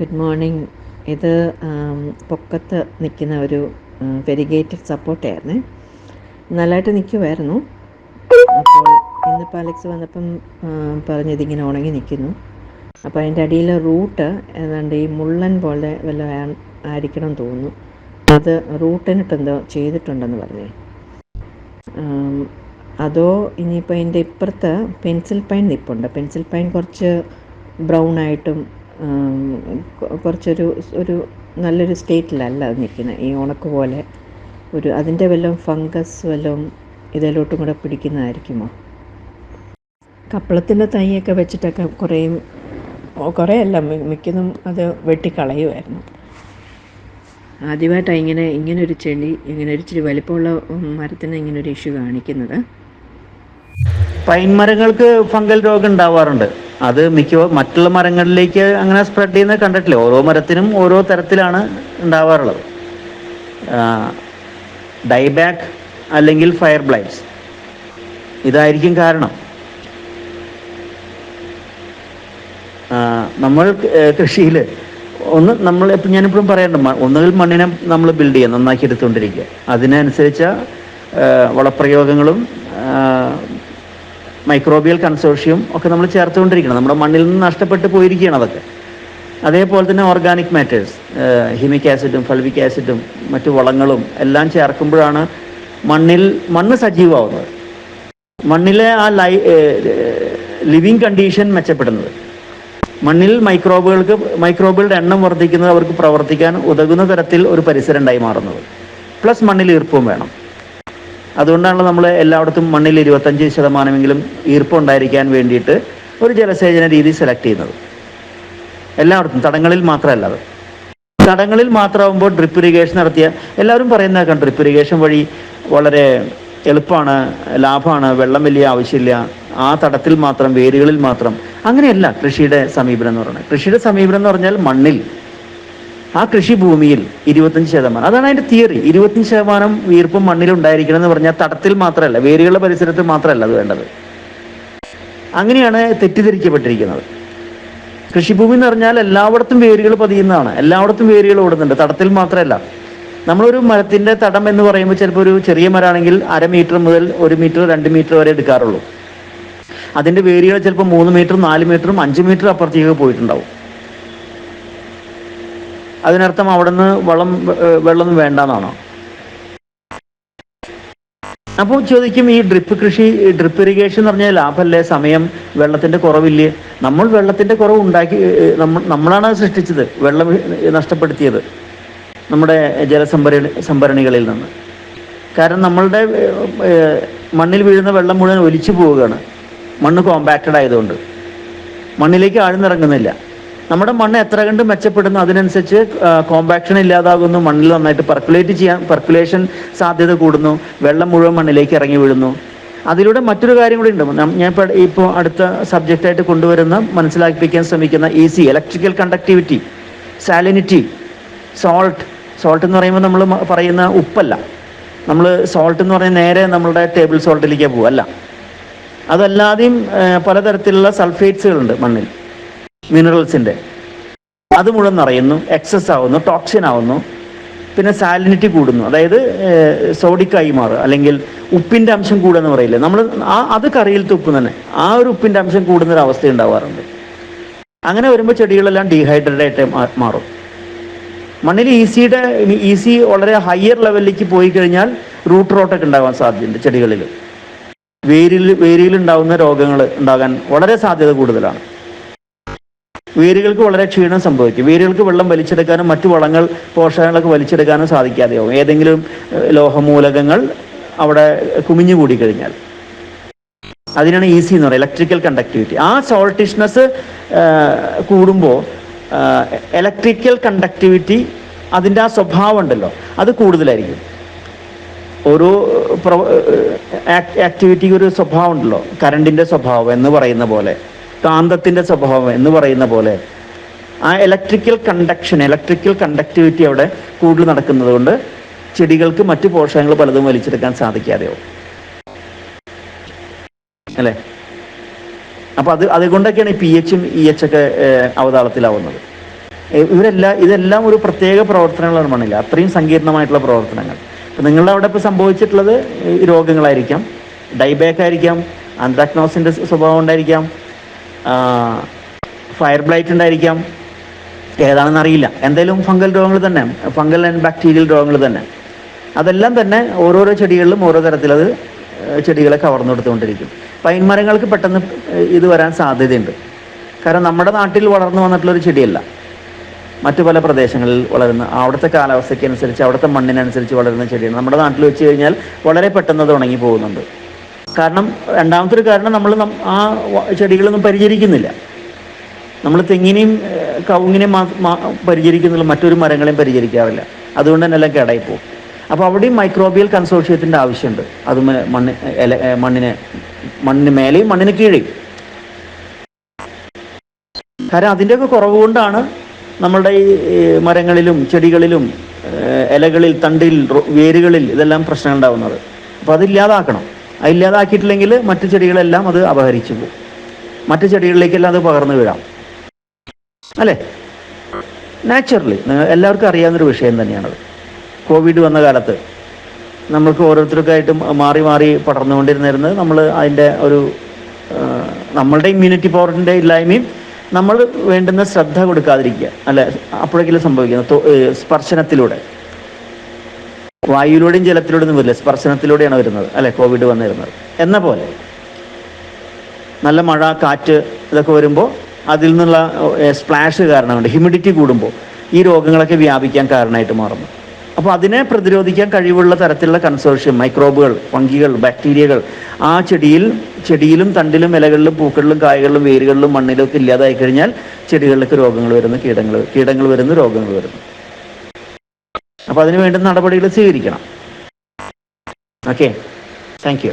Good morning. ഇത് പൊക്കത്ത് നിൽക്കുന്ന ഒരു വെരിഗേറ്റഡ് സപ്പോർട്ടായിരുന്നു. നല്ലതായിട്ട് നിൽക്കുമായിരുന്നു അപ്പോൾ ഇന്നിപ്പോൾ അലക്സ് വന്നപ്പം പറഞ്ഞ് ഇതിങ്ങനെ ഉണങ്ങി നിൽക്കുന്നു. അപ്പോൾ അതിന്റെ അടിയിലെ റൂട്ട് ഏതാണ്ട് ഈ മുള്ളൻ പോലെ വല്ല ആയിരിക്കണം തോന്നുന്നു. അത് റൂട്ടിനിട്ടെന്തോ ചെയ്തിട്ടുണ്ടെന്ന് പറഞ്ഞേ. അതോ ഇനിയിപ്പോൾ അതിന്റെ ഇപ്പുറത്ത് പെൻസിൽ പൈൻ നിൽപ്പുണ്ട് പെൻസിൽ പൈൻ കുറച്ച് ബ്രൗൺ ആയിട്ടും കുറച്ചൊരു ഒരു നല്ലൊരു സ്റ്റേറ്റിലല്ല അത് നിൽക്കുന്നത്. ഈ ഉണക്ക് പോലെ ഒരു അതിന്റെ വല്ലതും ഫംഗസ് വല്ലതും ഇതിലോട്ടും കൂടെ പിടിക്കുന്നതായിരിക്കുമോ? കപ്പളത്തിന്റെ തൈയൊക്കെ വെച്ചിട്ടൊക്കെ കുറേയും കുറേ അല്ല മിക്കതും അത് വെട്ടിക്കളയുമായിരുന്നു ആദ്യമായിട്ടാണ് ഇങ്ങനെ ഇങ്ങനെ ഒരു ചെടി ഇങ്ങനെ ഒരു ഇച്ചിരി വലിപ്പമുള്ള മരത്തിന് ഇങ്ങനെ ഒരു ഇഷ്യൂ കാണിക്കുന്നത്. പൈൻ മരങ്ങൾക്ക് ഫംഗൽ രോഗം ഉണ്ടാവാറുണ്ട്. അത് മിക്ക മറ്റുള്ള മരങ്ങളിലേക്ക് അങ്ങനെ സ്പ്രെഡ് ചെയ്യുന്നത് കണ്ടിട്ടില്ല. ഓരോ മരത്തിനും ഓരോ തരത്തിലാണ് ഉണ്ടാവാറുള്ളത്. ഡൈബാക്ക് അല്ലെങ്കിൽ ഫയർ ബ്ലൈറ്റ്സ് ഇതായിരിക്കും കാരണം. നമ്മൾ കൃഷിയിൽ ഒന്ന് നമ്മൾ ഇപ്പം ഞാനിപ്പോഴും പറയണ്ട ഒന്നുകിൽ മണ്ണിനെ നമ്മൾ ബിൽഡ് ചെയ്യുക നന്നാക്കി എടുത്തുകൊണ്ടിരിക്കുക. അതിനനുസരിച്ച വളപ്രയോഗങ്ങളും മൈക്രോബിയൽ കൺസോർഷ്യം ഒക്കെ നമ്മൾ ചേർത്തുകൊണ്ടിരിക്കണം. നമ്മുടെ മണ്ണിൽ നിന്ന് നഷ്ടപ്പെട്ട് പോയിരിക്കുകയാണ് അതൊക്കെ. അതേപോലെ തന്നെ ഓർഗാനിക് മാറ്റേഴ്സ് ഹിമിക് ആസിഡും ഫൾവിക് ആസിഡും മറ്റു വളങ്ങളും എല്ലാം ചേർക്കുമ്പോഴാണ് മണ്ണിൽ മണ്ണ് സജീവമാവുന്നത്. മണ്ണിലെ ആ ലൈ ലിവിങ് കണ്ടീഷൻ മെച്ചപ്പെടുന്നത്. മണ്ണിൽ മൈക്രോബുകൾക്ക് മൈക്രോബുകളുടെ എണ്ണം വർദ്ധിക്കുന്നത് അവർക്ക് പ്രവർത്തിക്കാൻ ഉതകുന്ന തരത്തിൽ ഒരു പരിസരം ഉണ്ടായി മാറുന്നത്. പ്ലസ് മണ്ണിൽ ഈർപ്പവും വേണം. അതുകൊണ്ടാണ് നമ്മൾ എല്ലായിടത്തും മണ്ണിൽ ഇരുപത്തഞ്ച് ശതമാനമെങ്കിലും ഈർപ്പുണ്ടായിരിക്കാൻ വേണ്ടിയിട്ട് ഒരു ജലസേചന രീതി സെലക്ട് ചെയ്യുന്നത്. എല്ലായിടത്തും തടങ്ങളിൽ മാത്രമല്ല അത്. തടങ്ങളിൽ മാത്രമാകുമ്പോൾ ഡ്രിപ്പ് ഇറിഗേഷൻ നടത്തിയ എല്ലാവരും പറയുന്നതൊക്കെ ഡ്രിപ്പ് ഇറിഗേഷൻ വഴി വളരെ എളുപ്പമാണ് ലാഭമാണ് വെള്ളം വലിയ ആവശ്യമില്ല ആ തടത്തിൽ മാത്രം വേരുകളിൽ മാത്രം. അങ്ങനെയല്ല കൃഷിയുടെ സമീപനം എന്ന് പറയുന്നത്. കൃഷിയുടെ സമീപനം എന്ന് പറഞ്ഞാൽ മണ്ണിൽ ആ കൃഷിഭൂമിയിൽ ഇരുപത്തഞ്ച് ശതമാനം അതാണ് അതിന്റെ തിയറി ഇരുപത്തഞ്ച് ശതമാനം വീർപ്പും മണ്ണിൽ ഉണ്ടായിരിക്കണം എന്ന് പറഞ്ഞാൽ തടത്തിൽ മാത്രമല്ല വേരുകളുടെ പരിസരത്തിൽ മാത്രമല്ല അത് വേണ്ടത്. അങ്ങനെയാണ് തെറ്റിദ്ധരിക്കപ്പെട്ടിരിക്കുന്നത്. കൃഷിഭൂമി എന്ന് പറഞ്ഞാൽ എല്ലായിടത്തും വേരുകൾ പതിയുന്നതാണ്. എല്ലായിടത്തും വേരുകൾ ഓടുന്നുണ്ട്. തടത്തിൽ മാത്രമല്ല. നമ്മളൊരു മരത്തിന്റെ തടം എന്ന് പറയുമ്പോൾ ചിലപ്പോൾ ഒരു ചെറിയ മരമാണെങ്കിൽ അര മീറ്റർ മുതൽ ഒരു മീറ്റർ രണ്ട് മീറ്റർ വരെ എടുക്കാറുള്ളൂ. അതിന്റെ വേരുകൾ ചിലപ്പോൾ മൂന്ന് മീറ്റർ നാല് മീറ്ററും അഞ്ച് മീറ്റർ അപ്പുറത്തേക്ക് പോയിട്ടുണ്ടാവും. അതിനർത്ഥം അവിടെ നിന്ന് വളം വെള്ളം വേണ്ടെന്നാണോ? അപ്പോൾ ചോദിക്കും ഈ ഡ്രിപ്പ് കൃഷി ഡ്രിപ്പ് ഇറിഗേഷൻ എന്ന് പറഞ്ഞാൽ ലാഭമല്ലേ സമയം വെള്ളത്തിന്റെ കുറവില്ലേ? നമ്മൾ വെള്ളത്തിന്റെ കുറവ് ഉണ്ടാക്കി നമ്മൾ നമ്മളാണ് അത് സൃഷ്ടിച്ചത് വെള്ളം നഷ്ടപ്പെടുത്തിയത് നമ്മുടെ ജലസംഭരണി സംഭരണികളിൽ നിന്ന്. കാരണം നമ്മളുടെ മണ്ണിൽ വീഴുന്ന വെള്ളം മുഴുവൻ ഒലിച്ചു പോവുകയാണ്. മണ്ണ് കോമ്പാക്റ്റഡ് ആയതുകൊണ്ട്. മണ്ണിലേക്ക് ആഴ്ന്നിറങ്ങുന്നില്ല. നമ്മുടെ മണ്ണ് എത്ര കണ്ട് മെച്ചപ്പെടുന്നു അതിനനുസരിച്ച് കോമ്പാക്ഷൻ ഇല്ലാതാകുന്നു മണ്ണിൽ നന്നായിട്ട് പെർക്കുലേറ്റ് ചെയ്യാൻ പെർക്കുലേഷൻ സാധ്യത കൂടുന്നു വെള്ളം മുഴുവൻ മണ്ണിലേക്ക് ഇറങ്ങി വീഴുന്നു. അതിലൂടെ മറ്റൊരു കാര്യം കൂടി ഉണ്ട്. ഞാൻ ഇപ്പോൾ അടുത്ത സബ്ജക്റ്റായിട്ട് കൊണ്ടുവരുന്ന മനസ്സിലാക്കിപ്പിക്കാൻ ശ്രമിക്കുന്ന A C electrical conductivity salinity salt salt എന്ന് പറയുമ്പോൾ നമ്മൾ പറയുന്ന ഉപ്പല്ല. നമ്മൾ സോൾട്ട് എന്ന് പറയുന്ന നേരെ നമ്മളുടെ ടേബിൾ സോൾട്ടിലേക്ക് പോകും അല്ല. അതല്ലാതെയും പലതരത്തിലുള്ള സൾഫേറ്റ്സുകളുണ്ട് മണ്ണിൽ. മിനറൽസിന്റെ അത് മുഴുവൻ നിറയുന്നു എക്സസ് ആവുന്നു ടോക്സിൻ ആവുന്നു പിന്നെ സാലിനിറ്റി കൂടുന്നു. അതായത് സോഡിക്കായി മാറുക അല്ലെങ്കിൽ ഉപ്പിന്റെ അംശം കൂടുക എന്ന് പറയില്ലേ? നമ്മൾ ആ അത് കറിയിലത്തെ ഉപ്പ് തന്നെ. ആ ഒരു ഉപ്പിന്റെ അംശം കൂടുന്ന ഒരു അവസ്ഥ ഉണ്ടാവാറുണ്ട്. അങ്ങനെ വരുമ്പോൾ ചെടികളെല്ലാം ഡീഹൈഡ്രേറ്റ് ആയിട്ട് മാറും. മണ്ണിൽ ഈസിയുടെ ഈസി വളരെ ഹയർ ലെവലിലേക്ക് പോയി കഴിഞ്ഞാൽ റൂട്ട് റോട്ടൊക്കെ ഉണ്ടാകാൻ സാധ്യതയുണ്ട് ചെടികളിൽ വേരിൽ വേരിയിൽ ഉണ്ടാകുന്ന രോഗങ്ങൾ ഉണ്ടാകാൻ വളരെ സാധ്യത കൂടുതലാണ്. വേരുകൾക്ക് വളരെ ക്ഷീണം സംഭവിക്കും. വേരുകൾക്ക് വെള്ളം വലിച്ചെടുക്കാനും മറ്റു വളങ്ങൾ പോഷകങ്ങളൊക്കെ വലിച്ചെടുക്കാനും സാധിക്കാതെയാവും. ഏതെങ്കിലും ലോഹമൂലകങ്ങൾ അവിടെ കുമിഞ്ഞു കഴിഞ്ഞാൽ അതിനാണ് ഈസി എന്ന് പറയുന്നത് ഇലക്ട്രിക്കൽ കണ്ടക്ടിവിറ്റി ആ സോൾട്ടിഷ്നെസ് കൂടുമ്പോൾ ഇലക്ട്രിക്കൽ കണ്ടക്ടിവിറ്റി അതിന്റെ ആ സ്വഭാവം ഉണ്ടല്ലോ അത് കൂടുതലായിരിക്കും. ഓരോ ആക്ടിവിറ്റിക്ക് ഒരു സ്വഭാവം ഉണ്ടല്ലോ കറണ്ടിന്റെ സ്വഭാവം എന്ന് പറയുന്ന പോലെ. കാന്തത്തിന്റെ സ്വഭാവം എന്ന് പറയുന്ന പോലെ ആ ഇലക്ട്രിക്കൽ കണ്ടക്ഷൻ ഇലക്ട്രിക്കൽ കണ്ടക്ടിവിറ്റി അവിടെ കൂടുതൽ നടക്കുന്നത് കൊണ്ട് ചെടികൾക്ക് മറ്റു പോഷകങ്ങൾ പലതും വലിച്ചെടുക്കാൻ സാധിക്കാതെയാവും അല്ലേ? അപ്പൊ അത് അതുകൊണ്ടൊക്കെയാണ് ഈ പി എച്ചും ഇ എച്ച് ഒക്കെ അവതാളത്തിലാവുന്നത്. ഇവരെല്ലാം ഇതെല്ലാം ഒരു പ്രത്യേക പ്രവർത്തനങ്ങളാണ് മണ്ണില്ല അത്രയും സങ്കീർണമായിട്ടുള്ള പ്രവർത്തനങ്ങൾ. അപ്പം നിങ്ങളുടെ അവിടെ ഇപ്പോൾ സംഭവിച്ചിട്ടുള്ളത് രോഗങ്ങളായിരിക്കാം ഡൈബാക്ക് ആയിരിക്കാം ആന്ത്രാക്നോസിന്റെ സ്വഭാവം ഉണ്ടായിരിക്കാം ഫയർ ബ്ലൈറ്റ് ഉണ്ടായിരിക്കാം. ഏതാണെന്ന് അറിയില്ല. എന്തെങ്കിലും ഫംഗൽ രോഗങ്ങൾ തന്നെ. ഫംഗൽ ആൻഡ് ബാക്ടീരിയൽ രോഗങ്ങൾ തന്നെ. അതെല്ലാം തന്നെ ഓരോരോ ചെടികളിലും ഓരോ തരത്തിലത് ചെടികളെ കവർന്നു കൊടുത്തുകൊണ്ടിരിക്കും. പൈൻ മരങ്ങൾക്ക് പെട്ടെന്ന് ഇത് വരാൻ സാധ്യതയുണ്ട്. കാരണം നമ്മുടെ നാട്ടിൽ വളർന്നു വന്നിട്ടുള്ളൊരു ചെടിയല്ല. മറ്റു പല പ്രദേശങ്ങളിൽ വളരുന്ന അവിടുത്തെ കാലാവസ്ഥയ്ക്ക് അനുസരിച്ച് അവിടുത്തെ മണ്ണിനനുസരിച്ച് വളരുന്ന ചെടിയാണ്. നമ്മുടെ നാട്ടിൽ വെച്ച് കഴിഞ്ഞാൽ വളരെ പെട്ടെന്ന് അത് ഉണങ്ങി പോകുന്നുണ്ട് കാരണം രണ്ടാമത്തെ ഒരു കാരണം നമ്മൾ ആ ചെടികളൊന്നും പരിചരിക്കുന്നില്ല. നമ്മൾ തെങ്ങിനെയും കവുങ്ങിനെയും പരിചരിക്കുന്നില്ല മറ്റൊരു മരങ്ങളെയും പരിചരിക്കാറില്ല. അതുകൊണ്ട് തന്നെ എല്ലാം കേടായി പോകും അപ്പോൾ അവിടെയും മൈക്രോബിയൽ കൺസോർഷ്യത്തിന്റെ ആവശ്യമുണ്ട്. അത് മണ്ണ് ഇല മണ്ണിന് മണ്ണിന് മേലെയും മണ്ണിന് കീഴെയും. കാരണം അതിന്റെയൊക്കെ കുറവ് കൊണ്ടാണ് നമ്മളുടെ ഈ മരങ്ങളിലും ചെടികളിലും ഇലകളിൽ തണ്ടിൽ വേരുകളിൽ ഇതെല്ലാം പ്രശ്നം ഉണ്ടാവുന്നത് അപ്പോൾ അതില്ലാതാക്കണം. അതില്ലാതാക്കിയിട്ടില്ലെങ്കിൽ മറ്റു ചെടികളെല്ലാം അത് അപഹരിച്ചു പോകും. മറ്റു ചെടികളിലേക്കെല്ലാം അത് പകർന്നു വീഴാം അല്ലേ? നാച്ചുറലി എല്ലാവർക്കും അറിയാവുന്നൊരു വിഷയം തന്നെയാണത്. കോവിഡ് വന്ന കാലത്ത് നമ്മൾക്ക് ഓരോരുത്തർക്കായിട്ടും മാറി മാറി പടർന്നുകൊണ്ടിരുന്നിരുന്നത് നമ്മൾ അതിന്റെ ഒരു നമ്മളുടെ ഇമ്മ്യൂണിറ്റി പവറിന്റെ ഇല്ലായ്മയും നമ്മൾ വേണ്ടുന്ന ശ്രദ്ധ കൊടുക്കാതിരിക്കുക. അല്ലെ അപ്പോഴെങ്കിലും സംഭവിക്കുന്നത് സ്പർശനത്തിലൂടെ. വായുവിലൂടെയും ജലത്തിലൂടെയും വരില്ല. സ്പർശനത്തിലൂടെയാണ് വരുന്നത്. അല്ലെ? കോവിഡ് വന്നിരുന്നത്. എന്ന പോലെ നല്ല മഴ കാറ്റ് ഇതൊക്കെ വരുമ്പോൾ അതിൽ നിന്നുള്ള സ്പ്ലാഷ് കാരണമുണ്ട്. ഹ്യൂമിഡിറ്റി കൂടുമ്പോൾ ഈ രോഗങ്ങളൊക്കെ വ്യാപിക്കാൻ കാരണമായിട്ട് മാറുന്നു. അപ്പോൾ അതിനെ പ്രതിരോധിക്കാൻ കഴിവുള്ള തരത്തിലുള്ള കൺസോർഷ്യം മൈക്രോബുകൾ ഫംഗികൾ ബാക്ടീരിയകൾ ആ ചെടിയിൽ ചെടിയിലും തണ്ടിലും ഇലകളിലും പൂക്കളിലും കായകളിലും വേരുകളിലും മണ്ണിലും ഒക്കെ ഇല്ലാതായി കഴിഞ്ഞാൽ ചെടികളിലേക്ക് രോഗങ്ങൾ വരുന്നു കീടങ്ങൾ കീടങ്ങൾ വരുന്നു രോഗങ്ങൾ വരുന്നു. അപ്പോൾ അതിന് വേണ്ടുന്ന നടപടികൾ സ്വീകരിക്കണം. Okay thank you